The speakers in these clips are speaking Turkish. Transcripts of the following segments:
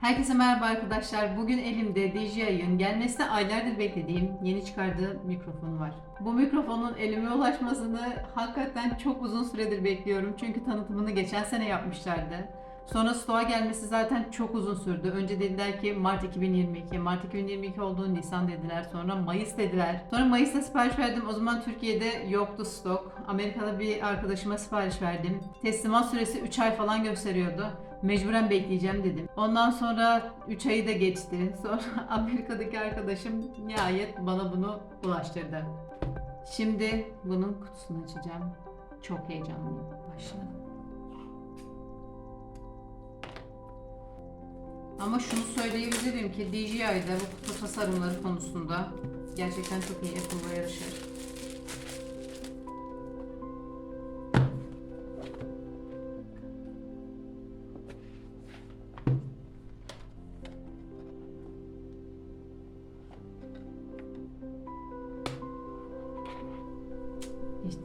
Herkese merhaba arkadaşlar. Bugün elimde DJI'ın gelmesine aylardır beklediğim yeni çıkardığı mikrofon var. Bu mikrofonun elime ulaşmasını hakikaten çok uzun süredir bekliyorum. Çünkü tanıtımını geçen sene yapmışlardı. Sonra stoğa gelmesi zaten çok uzun sürdü. Önce dediler ki Mart 2022, Mart 2022 olduğu Nisan dediler. Sonra Mayıs dediler. Sonra Mayıs'ta sipariş verdim. O zaman Türkiye'de yoktu stok. Amerika'da bir arkadaşıma sipariş verdim. Teslimat süresi 3 ay falan gösteriyordu. Mecburen bekleyeceğim dedim. Ondan sonra 3 ayı da geçti. Sonra Amerika'daki arkadaşım nihayet bana bunu ulaştırdı. Şimdi bunun kutusunu açacağım. Çok heyecanlıyım. Başlayalım. Ama şunu söyleyebilirim ki DJI'de bu kutu tasarımları konusunda gerçekten çok iyi Apple'la yarışır.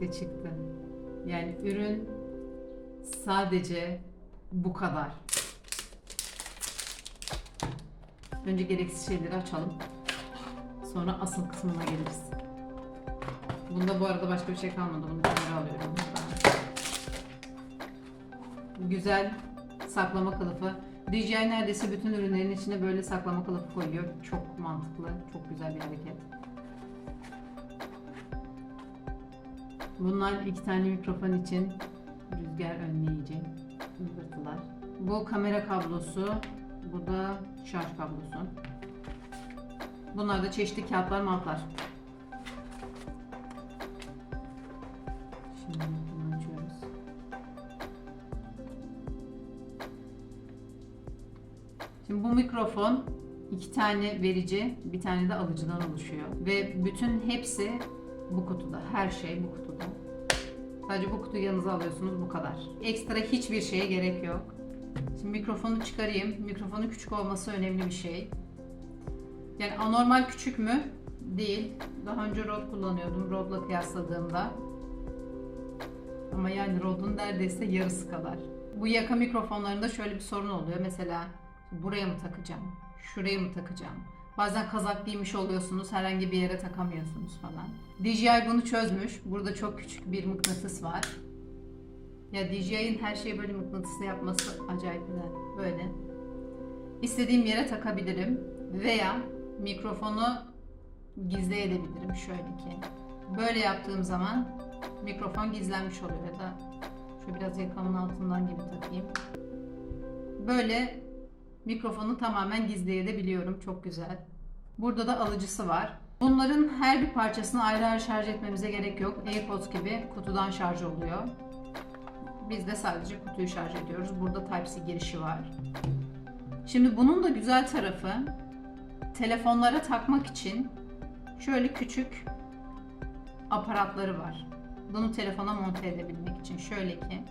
İşte çıktı. Yani ürün sadece bu kadar. Önce gereksiz şeyleri açalım. Sonra asıl kısmına geliriz. Bunda bu arada başka bir şey kalmadı. Bunu kenara alıyorum. Güzel saklama kılıfı. DJI neredeyse bütün ürünlerin içine böyle saklama kılıfı koyuyor. Çok mantıklı, çok güzel bir hareket. Bunlar iki tane mikrofon için rüzgar önleyici zımbırtılar. Bu kamera kablosu, bu da şarj kablosu. Bunlar da çeşitli kağıtlar, mantlar. Şimdi bunu açıyoruz. Şimdi bu mikrofon iki tane verici, bir tane de alıcıdan oluşuyor. Ve bütün hepsi bu kutuda. Her şey bu kutuda. Sadece bu kutuyu yanınıza alıyorsunuz bu kadar. Ekstra hiçbir şeye gerek yok. Şimdi mikrofonu çıkarayım. Mikrofonun küçük olması önemli bir şey. Yani anormal küçük mü? Değil. Daha önce Rode kullanıyordum Rode'la kıyasladığımda. Ama yani Rode'un neredeyse yarısı kadar. Bu yaka mikrofonlarında şöyle bir sorun oluyor. Mesela buraya mı takacağım? Şuraya mı takacağım? Bazen kazak giymiş oluyorsunuz, herhangi bir yere takamıyorsunuz falan. DJI bunu çözmüş. Burada çok küçük bir mıknatıs var. Ya DJI'nin her şeyi böyle mıknatıslı yapması acayip güzel. Böyle. İstediğim yere takabilirim. Veya mikrofonu gizleyebilirim şöyle ki. Böyle yaptığım zaman mikrofon gizlenmiş oluyor ya da şöyle biraz yakamın altından gibi takayım. Böyle mikrofonu tamamen gizleyebiliyorum. Çok güzel. Burada da alıcısı var. Bunların her bir parçasını ayrı ayrı şarj etmemize gerek yok. AirPods gibi kutudan şarj oluyor. Biz de sadece kutuyu şarj ediyoruz. Burada Type-C girişi var. Şimdi bunun da güzel tarafı telefonlara takmak için şöyle küçük aparatları var. Bunu telefona monte edebilmek için şöyle ki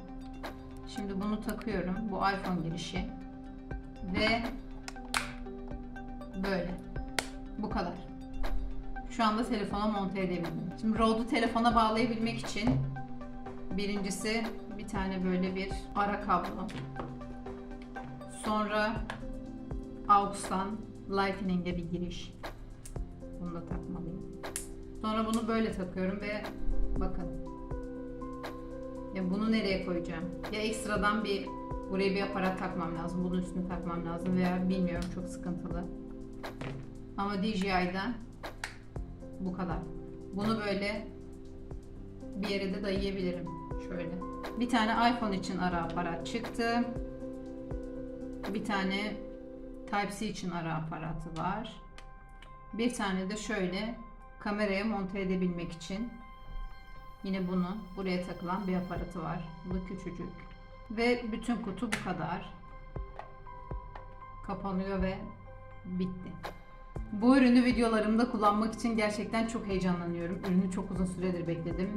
şimdi bunu takıyorum. Bu iPhone girişi ve böyle. Bu kadar. Şu anda telefona monte edebildim. Şimdi Rode'u telefona bağlayabilmek için birincisi bir tane böyle bir ara kablo. Sonra AUX'tan Lightning'e bir giriş. Bunu da takmalıyım. Sonra bunu böyle takıyorum ve bakın. Ya bunu nereye koyacağım? Ya ekstradan bir buraya bir aparat takmam lazım. Bunun üstüne takmam lazım veya bilmiyorum çok sıkıntılı. Ama DJI'den bu kadar. Bunu böyle bir yere de dayayabilirim. Şöyle. Bir tane iPhone için ara aparat çıktı. Bir tane Type-C için ara aparatı var. Bir tane de şöyle kameraya monte edebilmek için yine bunu buraya takılan bir aparatı var. Bu küçücük. Ve bütün kutu bu kadar. Kapanıyor ve bitti. Bu ürünü videolarımda kullanmak için gerçekten çok heyecanlanıyorum. Ürünü çok uzun süredir bekledim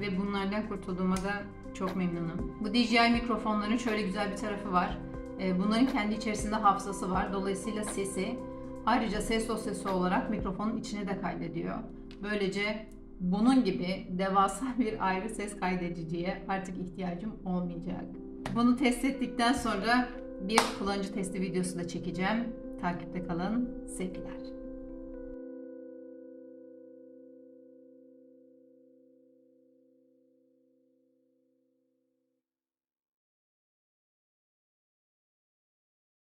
ve bunlardan kurtulduğuma da çok memnunum. Bu DJI mikrofonların şöyle güzel bir tarafı var. Ee, Bunların kendi içerisinde hafızası var. Dolayısıyla sesi ayrıca ses dosyası olarak mikrofonun içine de kaydediyor. Böylece bunun gibi devasa bir ayrı ses kaydediciye artık ihtiyacım olmayacak. Bunu test ettikten sonra bir kullanıcı testi videosu da çekeceğim. Takipte kalın. Sevgiler.